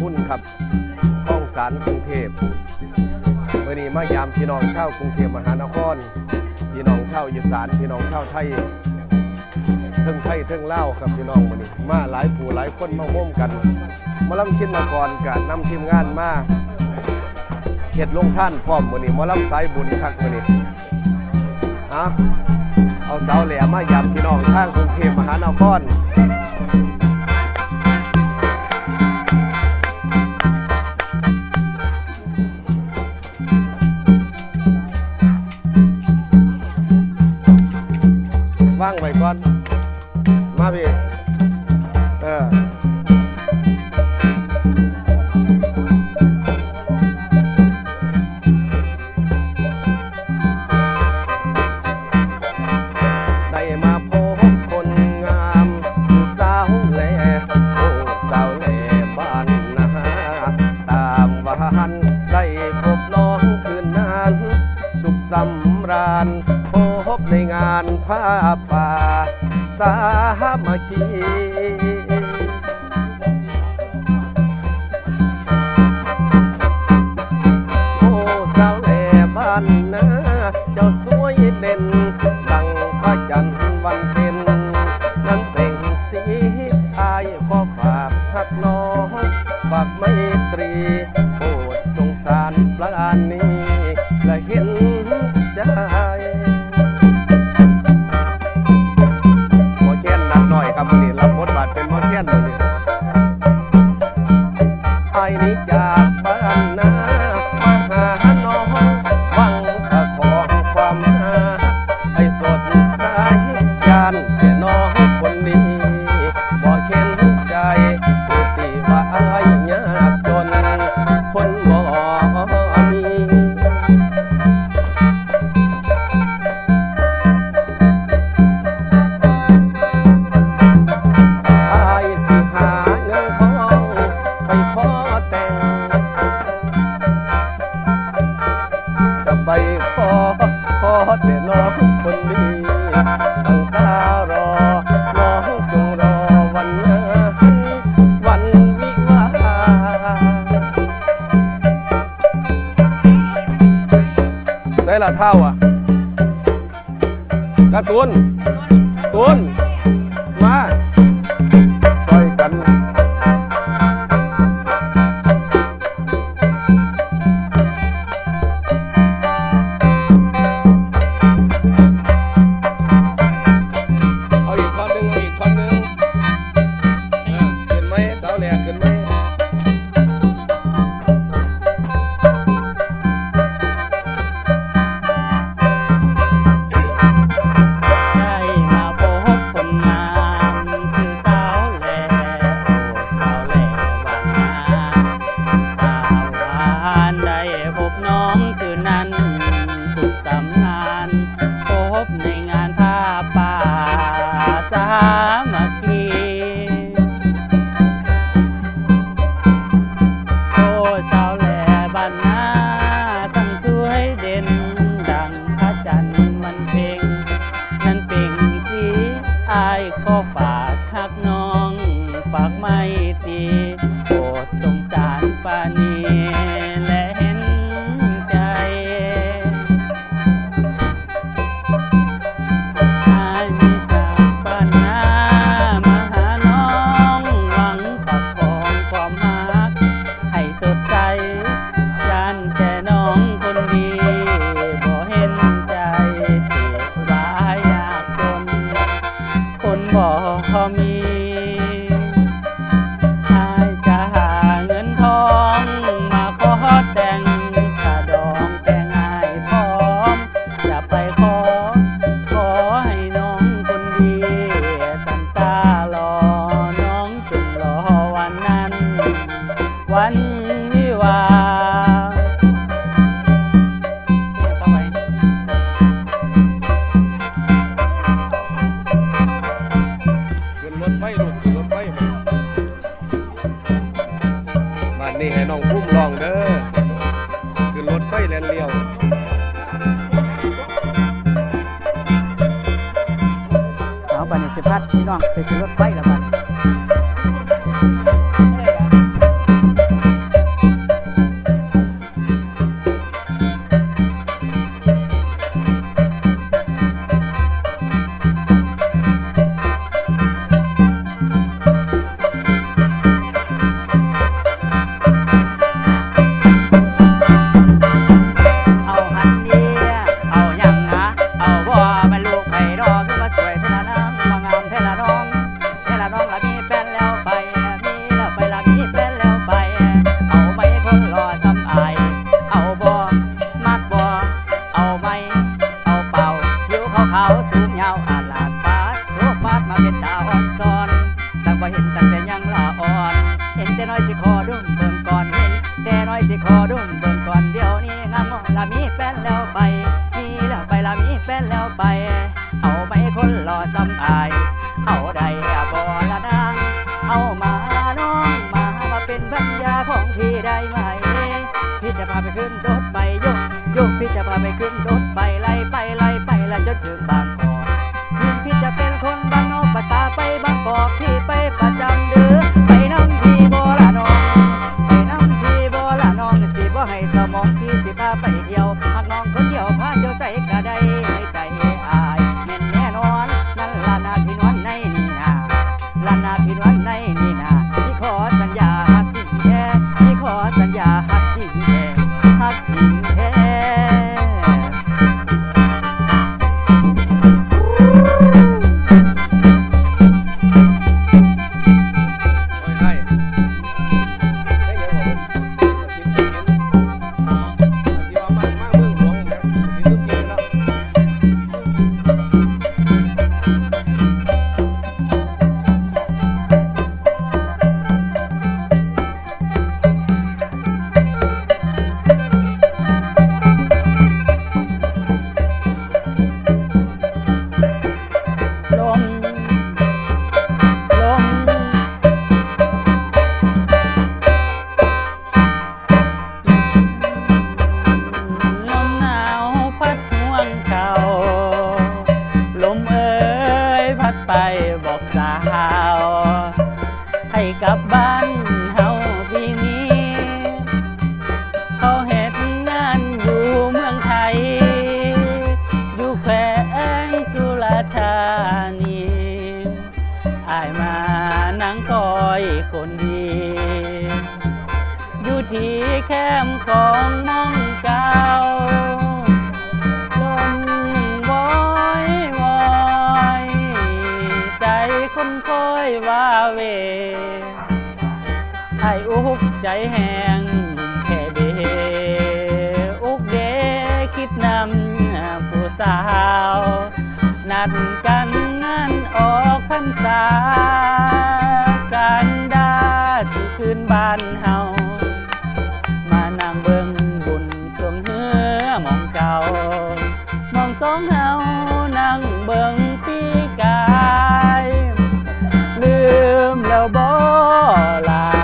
คุณครับข้องสารกรุงเทพเมื่นี้มายามพี่น้องชาวกรุงเทพมหานคร พี่น้องชาวอีสานพี่น้องชาวไทยเทิงไทยเทิงเล่าครับพี่น้องวันนี้ มาหลายผู้หลายคนมาห่มกัน มาลำชิ้นมาก่อนกันนำทีมงานมาเหตุลงท่านพร้อมวันนี้มาลำสายบุญคักวันนี้ฮะเอาเสาแหลมมายามพี่น้องทางกรุงเทพมหานคร ไว้ก่อน มาพี่ ภาพป่าสามัคคีโอ้สาวแหล่บ้านนะเจ้าสวยเด่น ดังพระจันทร์วันเพ็ญนั้นเป่งสีไอายขอฝากหักน้อง ฝากไม่ตรีโปรดสงสารประอานนี้ เท่าอะการ์ตูน come คนรอซ้ำอาย เอาใดอะบอละนางเอามาน้องมามาเป็นพันยาของพี่ได้ไหม พี่จะพาไปขึ้นรถไปยกยกพี่จะพาไปขึ้นรถไปไล่ไปไล่ไปไล่จนถึงบาง คนดี อยู่ที่แคมของน้องเก่าลมวอยวอยใจคนคอยว่าเวไอ้อุกใจแหงแค่เดอุกเดคิดนำผู้สาว นัดกันงานออกพรรษากันดา สิคืนบ้านเฮา มานั่งเบิ่งบุญสวงเฮือมองเก่ามองสองเฮานั่งเบิ่งปีกาย ลืมแล้วบ่ลา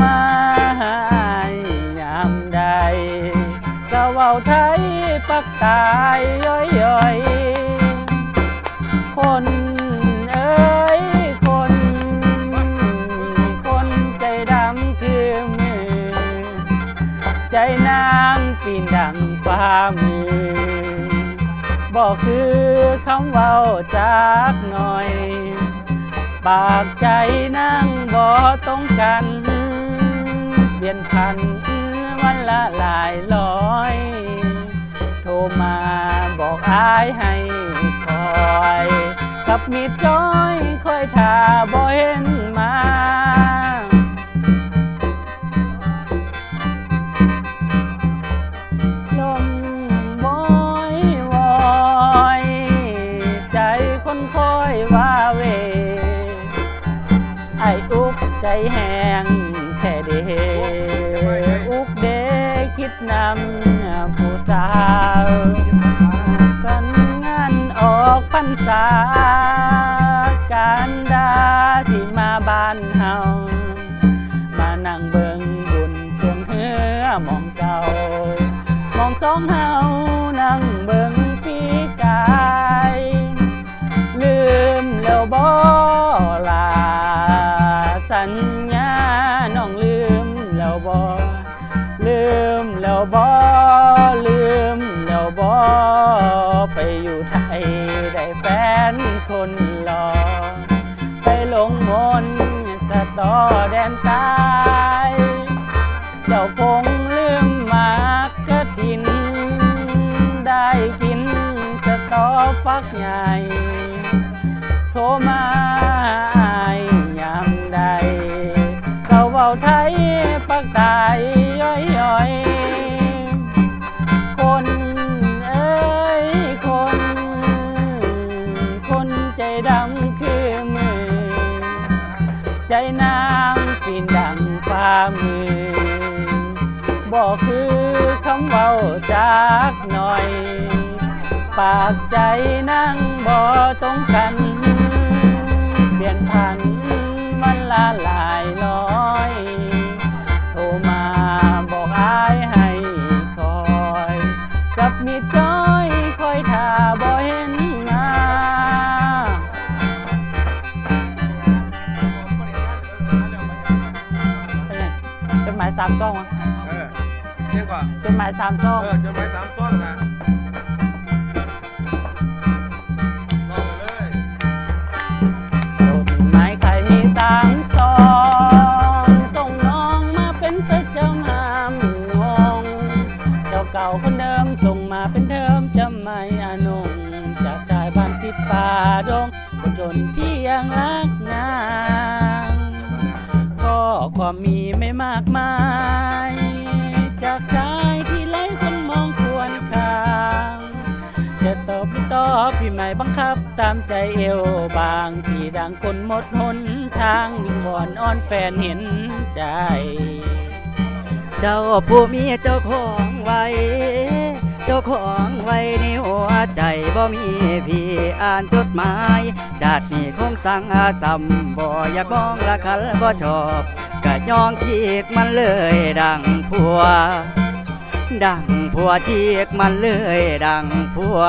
มายามใดก็เว้าไทยปักตายย้อยย้อยๆคนเอ้ยคน คนใจดำคือมือ ใจนางปีนดังฟ้ามือบอกคือคำเว้าจากหน่อย ปากใจนั่งบ่ตรงกัน เปลี่ยนพันวันละหลายร้อย โทรมาบอกอายให้คอย กับมีดจ้อยคอยท่าบ่เห็น รรษาการดาสิมาบ้านเฮามานั่งเบิงบุญสวงเฮือมองเก่ามองสองเฮานั่งเบิงปีกาย ลืมแล้วบ่ แดนตาย เจ้าคงลืมมากกระถิน ได้กินต่อฟักใหญ่ โทรมาอายยามใดเขาเว้าไทยปักตายย้อยย้อยๆ คนเอ้ยคน คนใจดำคือ ใจนางปีนดังฟ้ามือบอกคือคำเว้าจากหน่อย ปากใจนั่งบ่ตรงกัน เปลี่ยนพันมันละลายลอยโทรมาบอกอายให้คอย กับมีจ้อยคอยท่าบ่ สามซองอะเออเรียกว่าจดหมายสามซองเออจดหมายสามซ่องนะลองไปเลยจดหมายใครมีสามซองส่งน้องมาเป็นประจำหามงงเจ้าเก่าคนเดิมส่งมาเป็นเดิมจำไม่อานงจากชายบ้านติดป่าดงคนจนที่ยังรักนางก็ ความมีไม่มากมาย จากชายที่ไร้คนมองควรคางจะตอบไม่ตอบพี่ไม่บังคับตามใจเอวบางที่ดังคนหมดหนทางวิงวอนอ้อนแฟนเห็นใจ เจ้าผู้มีเจ้าของไว้ เจ้าของไว้ในหัวใจบ่มีพี่อ่านจดหมาย จากนี่คงสั่งอาสัมบ่อยากมองละคันบ่ชอบ กะยองฉีกมันเลยดังผัว ดังผัวฉีกมันเลยดังผัว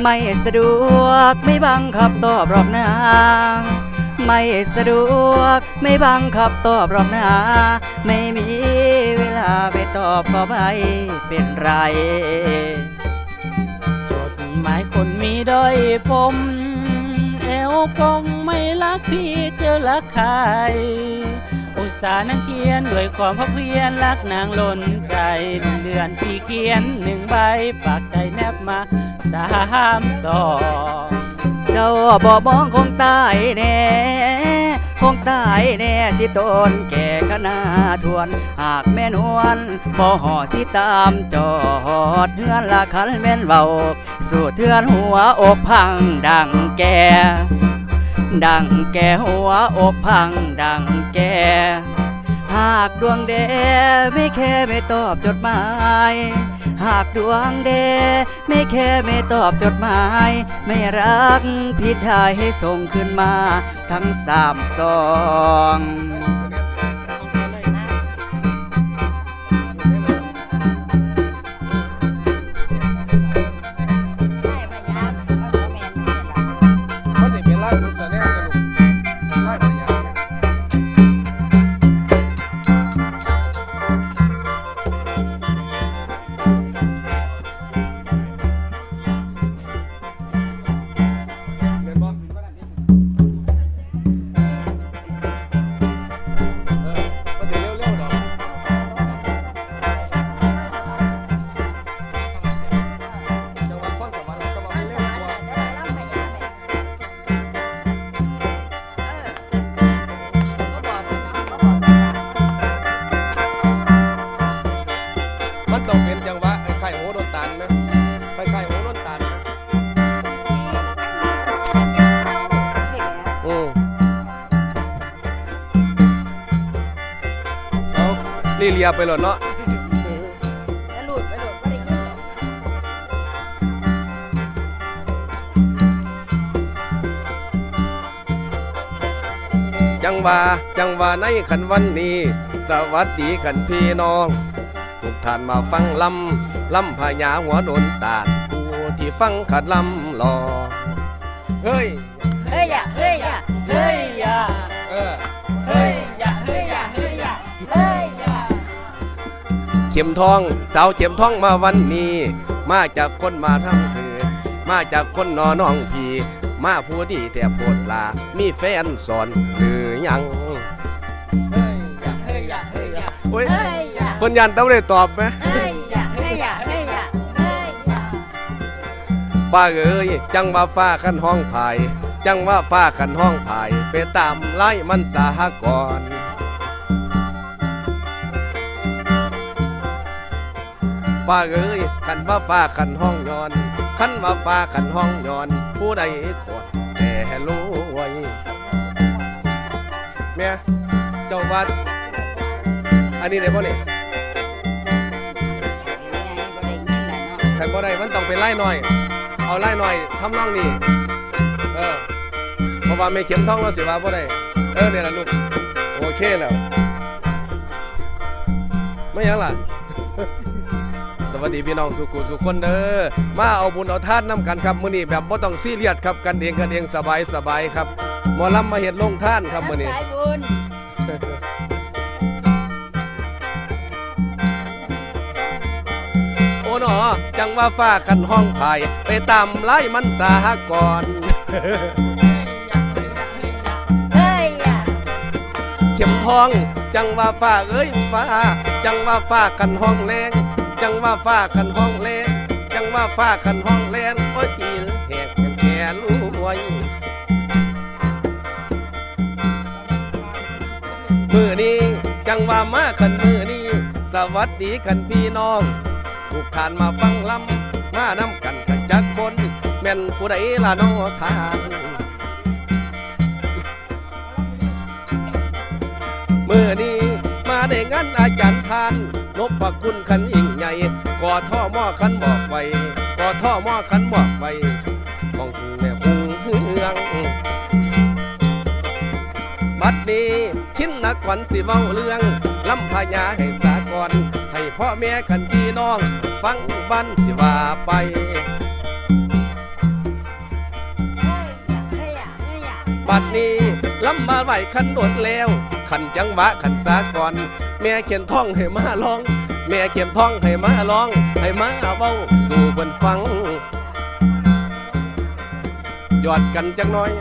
ไม่สะดวกไม่บังคับตอบรอบหนาไม่สะดวกไม่บังคับตอบรอบหนาไม่มีเวลาไปตอบก็ไม่เป็นไร จดหมายคนมีด้อยผม วกงไม่รักพี่เจอรักใคร อุตส่าห์นั่งเขียนด้วยความพักเพียรรักนางล้นใจเดือนพี่เขียนหนึ่งใบฝากใจแนบมาสามสอง เจ้าบ่มองคงตายแน่ งตายแน่สิตนแก่ขนาทวน หากแม่นวนบ่ห่อสิตามจอดเทือนละคันแม่นเบาสู่เทือนหัวอกพังดังแก่ดังแก่หัวอกพังดังแก่ หากดวงเดไม่แค่ไม่ตอบจดหมาย หากดวงเดไม่แค่ไม่ตอบจดหมาย ไม่รักพี่ชายให้ส่งขึ้นมาทั้งสามซอง นี่เลียไปเลยเนาะจังหวะจังหวะในขันวันนี้ สวัสดีกันพี่น้อง ทุกท่านมาฟังลำลำพญาหัวโดนตาดผู้ที่ฟังขัดลำหลอเฮ้ย เฮ้ยอย่าเฮ้ยอย่าเฮ้ยอย่าเออ เฮ้ยอย่าเฮ้ยอย่าเฮ้ยอย่าเฮ้ยอย่า เข็มทอง สาวเข็มทองมาวันนี้ มาจากคนมาทำคือ มาจากคนนอน้องพีมาผู้ดีแต่โพดลา มีแฟนสอนหรือยังเฮ้ยอย่าเฮ้ยอย่าเฮ้ยอย่าโอ้ยเฮ้ยอย่าคนยันต้องได้ตอบไหมเฮ้ยอย่าเฮ้ยอย่าเฮ้ยอย่าเฮ้ยอย่าฟ้าเอ้ยจังว่าฟ้าขันห้องภาย จังว่าฟ้าขันห้องภาย ไปตามไล่มันสาหกรณ์ ฟ้าเอ้ยขันว่าฟ้าขันห้องย้อนขันว่าฟ้าขันห้องย้อน ผู้ใดกดแต่รู้ไว้แม่เจ้าวัด อันนี้ได้บ่เนี่ยขันบ่ได้มันต้องไปไล่หน่อย เอาไล่หน่อยทำนองนี้เออเพราะว่าไม่เข็มท่องเราสิว่าบ่ได้เออเนี่ยล่ะลูกโอเคแล้วไม่ยังล่ะ สวัสดีพี่น้องสุขุสุขคนเด้อมาเอาบุญเอาทานน้ำกันครับมื้อนี้แบบบ่ต้องซีเรียสครับกันเองกันเองสบายสบายครับหมอลำมาเฮ็ดลงท่านครับมื้อนี้ สายบุญโอ้หนอจังว่าฟ้าคันห้องภายไปตามไล่มันสาหกรณ์เฮ้ยอะเข็มทอง จังว่าฟ้าเอ้ยฟ้า จังว่าฟ้าคันห้องแรง จังว่าฟ้าคันห้องแรงจังว่าฟ้าคันห้องแรงโอ้ยกีลแหกแก่รวยมือนี้จังว่ามาคันมือนี้ สวัสดีคันพี่น้องทุกท่านมาฟังลำมานำกันกันจักคนแม่นผู้ใดล่ะน้อทานมือนี้มาได้งานอาจารย์ทานนบประคุณขันยิ่ง ญ่ก่อท่อหม้อขันบอกไว้ก่อท่อหม้อขันบอกไว้มองแม่หุงเฮือง บัดนี้ชิ้นนักขวัญสิเว้าเรื่องลำพญาให้สากรให้พ่อแม่ขันพี่น้อง ฟังบ้านสิว่าไปบัดนี้ลำมาไหวขันโดดแล้ว ขันจังหวะขันสากรแม่เขียนท่องให้มาลอง แม่เขียนท่องให้มาลอง ให้มาเว้าสู่เบิ่นฟังยอดกันจังน้อย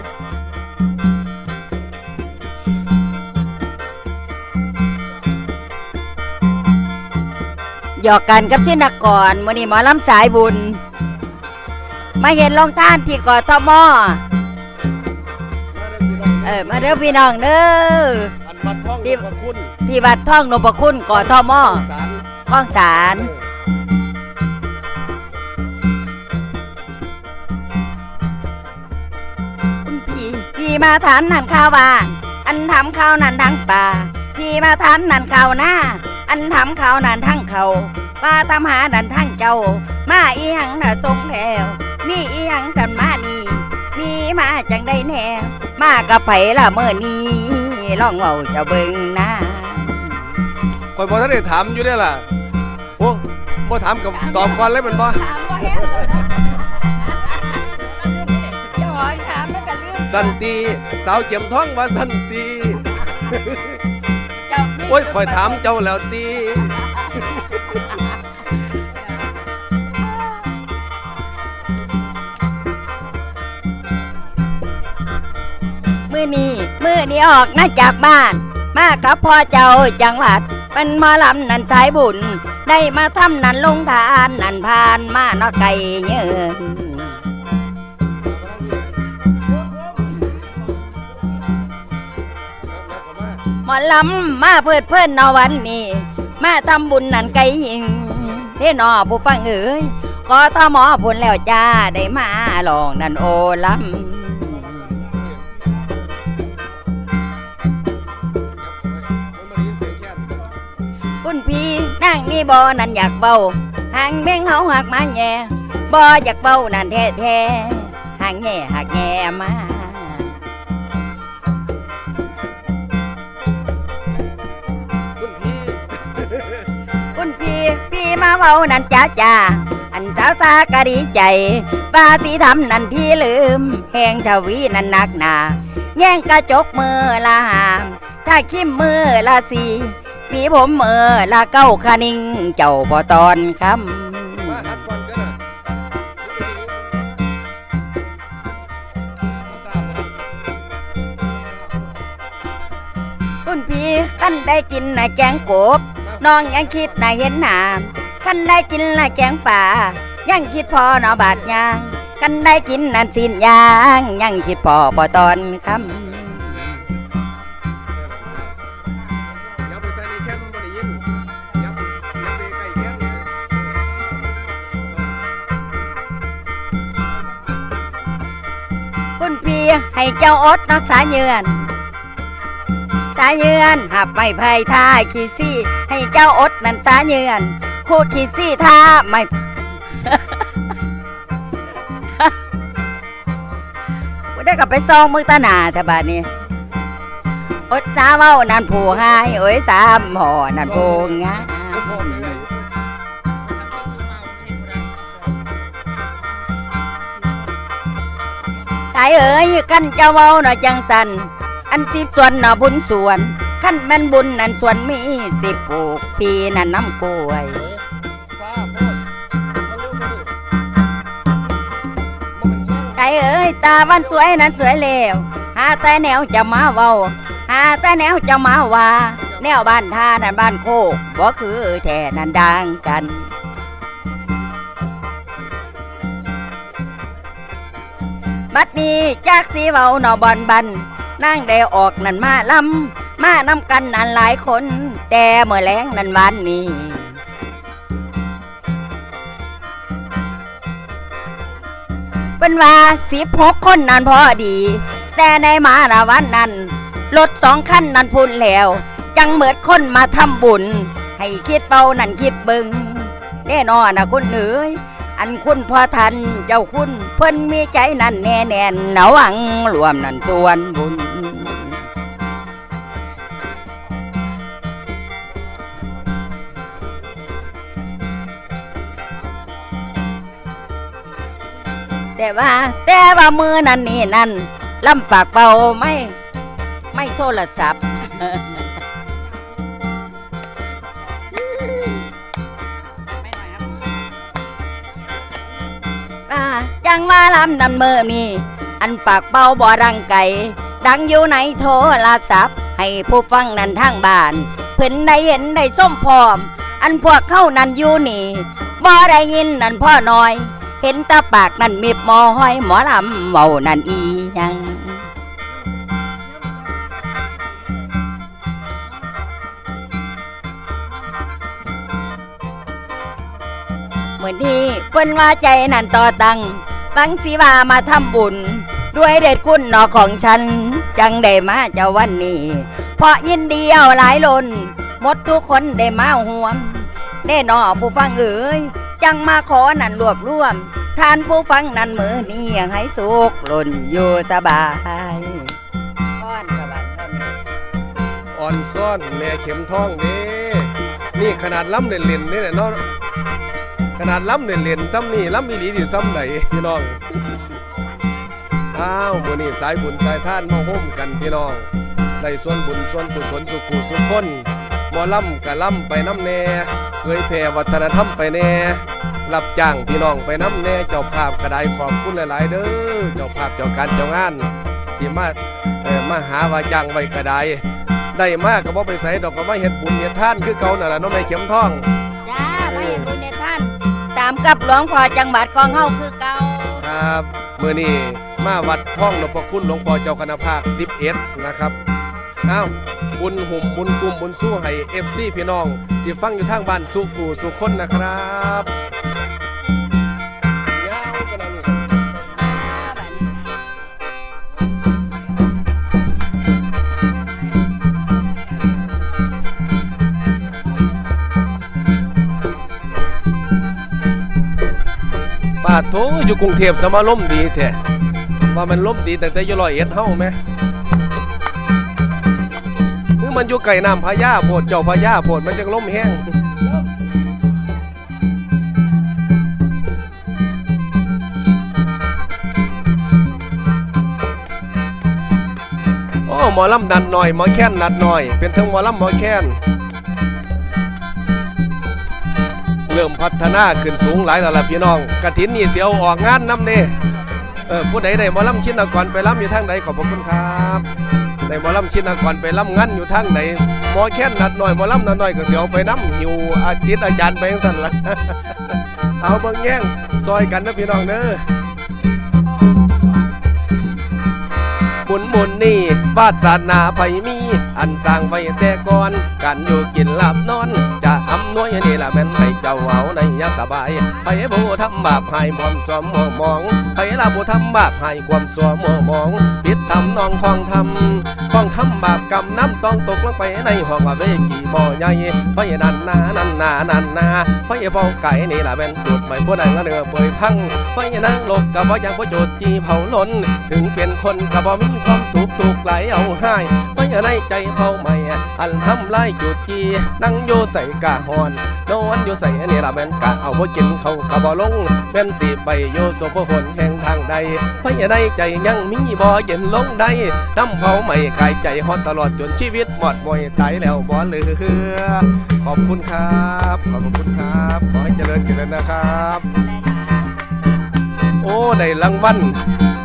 หยอกกันกับชินกรมื้อนี้หมอลำสายบุญ มาเห็นลงท่านที่กทมเออมาเด้อพี่น้องเด้ออันบัดท่องที่พระคุณที่วัดท่องนพคุณกทมสาร ข้องสารคุณพี่พี่มาทานนั่นข้าวบ้านอันทำข้าวนั่นทั้งป่า พี่มาทานนั่นข้าวหน้า อันทำข้าวนั่นทั้งเขามาทำหานั่นทั้งเจ้า มาอีหังน่ะทรงแล้วมีอีหังกันมานี่ มีมาจังได้แน่มากับไผละเมื่อนี้ลองเว้าจะเบิ่งนะคอยบอกท่านได้ถามอยู่ได้ล่ะ อ้บ่ถามกับตอบก่อนเลยแมันบ่ถามบ่แฮะเจ้าของถามแล้วก็ลืมสันติสาวเจียมท้องว่าสันติเจ้าโอ้ยคอยถามเจ้าแล้วตีมือนี้มือนี้ออกนะจากบ้าน มากับพ่อเจ้าจังหวัด เป็นหมาลำนันสายบุญ ได้มาทำนันลงทานนันพานมานอไก่เยินหมอลำมาเพิดเพื่อนนอวันนี้ มาทำบุญนันไก่ยิงเท่นอผู้ฟังเอ๋ยขอทอหมอผลแล้วจ้าได้มาลองนันโอลำ พี่นั่งนี่บอนั่นอยากเบาหางเบ่งเฮาหักมาแย่บออยากเบานั่นแท้แท้ๆหางแย่หักแย่มาคุณพี่คุณพี่พี่มาเบานั่นจ้าจ้าอันสาวซากะดีใจป้าสีทำนั่นพี่ลืมแหงทวีนั่นนักหนาแย่งกระจกมือละหาม ถ้าคิมมือละสี ปีผมมือละเก้าคนิ่งเจ้าบ่ตอนคำมาหัดฟันกันนะคุณพี่ขันได้กินน่ะแกงกบน้องยังคิดน่ะเห็นหนามขันได้กินน่ะแกงป่า ยังคิดพอเนาะบาดยางกันได้กินนั่นสิ้นยาง ยังคิดพอบ่ตอนคำ คุณพี่ให้เจ้าอดนักษาเยือน สาเยือนหับไม่ไพ่ท่าขี้ซี่ ให้เจ้าอดนั่นสาเยือนคู่ขี้ซี่ท่าไม่ว่าได้กลับไปซองมือตาหนาแต่บาดนี้อดสาเว้านั่นผู้หายโอ้ยสามห่อนั่นผู้งาายเอ๋ยกันเจ้าเว้าหน่อยจังสัน อันสิบส่วนน่ะบุญส่วนขั้นแม่นบุญนั่นส่วนมีสิบปลูกปีนั่นน้ำกล้วยไก่เอ้ยตาวันสวยนั้นสวยแล้วหาแต่แนวจะมาเว้าหาแต่แนวจะมาว่า แนวบ้านท่านั่นบ้านโคกบ่คือแท่นั่นดังกัน บัดนี้จากสีเว้าหนอบอนบันนั่งได้ออกนั่นมาลำมานำกันนั่นหลายคน แต่เมื่อแรงนั่นวันนี้เป็นว่าสิบหกคนนั่นพอดี แต่ในมาละวันนั้นรถสองคันนั่นพุ่นแล้ว จังเหมือดคนมาทำบุญ ให้คิดเป่านั่นคิดเบิงแน่นอนนะคุณเอ๋ย อันคุณพ่อทันเจ้าคุณเพิ่นมีใจนั่นแน่แน่นหนาวังรวมนั่นส่วนบุญแต่ว่าแต่ว่ามือนั่นนี่นั่นลำปากเบาไม่ ไม่โทรศัพท์ อ่าจังว่าลำนันเมื่อมี อันปากเป้าบ่ดังไก่ดังอยู่ในโทรศัพท์ ให้ผู้ฟังนั้นทางบ้าน เพิ่นได้เห็นได้ส้มพร้อม อันพวกเข้านั่นอยู่นี่บ่ได้ยินนั่นพ่อน้อย เห็นตาปากนั่นมีบมอห้อยหมอลำเมานั่นอีหยัง มื่อนี้เพิ่นว่าใจนั่นต่อตังบังสีว่ามาทำบุญ ด้วยเด็ดคุณหนอของฉัน จังได้มาเจ้าวันนี้ เพราะยินดีเอาหลายลนหมดทุกคนได้มาห่วมแน่นอผู้ฟังเอ๋ยจังมาขอนั่นรวบรวมทานผู้ฟังนั่นมือนี้ให้สุขหล่นอยู่สบายก้อนสบายก้อนนี้อ่อนซ่อนแม่เข็มทองเด้นี่ขนาดล้ำเล่นๆนี่แหละเนาะ ขนาดล้ำเล่นๆซ้ำนี่ล้ำอีหลีที่ซ้ำไหนพี่น้องอ้าวมือนี้สายบุญสายท่านมาห่มกันพี่น้องได้ส่วนบุญส่วนกุศลสุขุสุขคนมอล่ำกะล่ำไปน้ำแน่เผยแผ่วัฒนธรรมไปแน่รับจ้างพี่น้องไปน้ำแน่เจ้าภาพกระไดขอบคุณหลาย ๆ เด้อเจ้าภาพเจ้าการเจ้างาน ที่มาเอ่อมาหาว่าจ้างไว้กระไดได้มากก็บ่ไปใส่ดอกก็มาเฮ็ดบุญเฮ็ดท่านคือเก่านั่นล่ะน้องแม่เข็มทองามกับหลวงพ่อจังหวัดกองเฮาคือเก่าครับเมื่อนี้มาวัดพ้องหลวงพ่อคุณหลวงพ่อเจ้าคณะภาค 11 นะครับเอ้าบุญหุ่มบุญกลุ่มบุญสู้ให้ FC พี่น้อง ที่ฟังอยู่ทางบ้านสุกูสุคนนะครับาโถอยู่กรุงเทพสมาล่มดีแท้ว่ามันล่มดีตั้งแต่อยู่ร้อยเอ็ดเฮาไหมคือมันอยู่ไก่น้ำพญาโพดเจ้าพญาโพดมันจังล่มแห้งโอ้หมอลำนัดหน่อยหมอแค้นนัดหน่อย เป็นทั้งหมอลำหมอแค้น เริ่มพัฒนาขึ้นสูงหลายแล้วล่ะพี่น้องกระถินนี่เสียวออกงานน้ำเน่เออผู้ใดได้หมอลำชินกรไปลำอยู่ทางใดขอบพระคุณครับได้หมอลำชินกรไปลำงานอยู่ทางไหนหมอแค้นนัดหน่อยหมอลำนัดหน่อยก็เสียวไปน้ำหิวอาทิตย์อาจารย์ไปสั่นละเอาเบิ่งแย่งซอยกันนะพี่น้องเด้อ บุญบุญนี่วาสนาไผมี อันสร้างไว้แต่ก่อนการอยู่กินหลับนอน จะอำนวยนี่ละแม่นให้เจ้าเอาในยะสบายไผบูทำบาปให้ความสวมมัวมองไผละบูทำบาปให้ความสวมมัวมองผิดทำนองคลองทำคองทำบาปกรรมน้ำต้องตกลงไปในห้องว่าเวกีบ่อใหญ่ไฟนันนานันนานันนาไฟเบาไก่นี่ละแม่นจุดไม่ผู้นั้นเนื้อเปื่อยพังไฟนั่งลกกับบ่อยากบ่โจดจีเผาล้น ถึงเป็นคนกับบ่มีความสุขถูกไหลเอาให้ไฟในใจเผาใหม่ อันทำลายจุดจีนั่งอยู่ใส่กะหอน นอนอยู่ใส่นี่ละแม่นกะเอาบ่กินเขากับบ่ลงแม่นสิไปอยู่โซพหนแห่งทางใดไฟในใจยังมีบ่เย็นลงได้น้ำเผาใหม่กายใจฮอดตลอดจนชีวิตหมดมวยตายแล้วบ่เหลือขอบคุณครับ ขอบคุณครับ ขอให้เจริญเจริญนะครับ โอ้ ได้รางวัล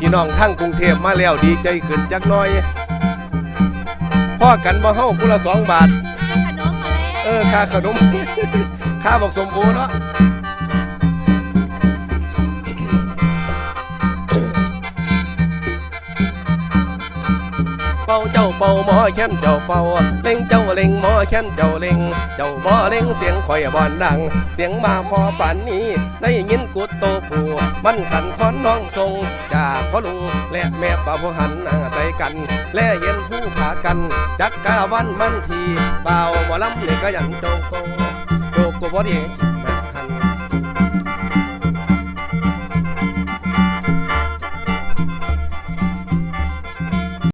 พี่น้องทั้งกรุงเทพมาแล้วดีใจขึ้นจักหน่อยพ่อกันบ่เฮากุละสองบาทขนมอะไรเออค่าขนม ค่าบอกสมบูรณ์เนาะ เป่าเจ้าเป่าหมอแค้นเจ้าเป่าเล่งเจ้าเล่งหมอแค้นเจ้าเล่งเจ้าบ่เล่งเสียงข่อยบอนดัง เสียงมาพอป่านนี้ได้ยินกุดโตผูมันขันคอนน้องทรงจากพ่อลุงและแม่ป้าผู้หันนาใส่กัน และเห็นผู้ผากัน จักกาวันมันทีเป่าหมอลำนี่ก็ยังโจโกโจโกบ่ได้กิน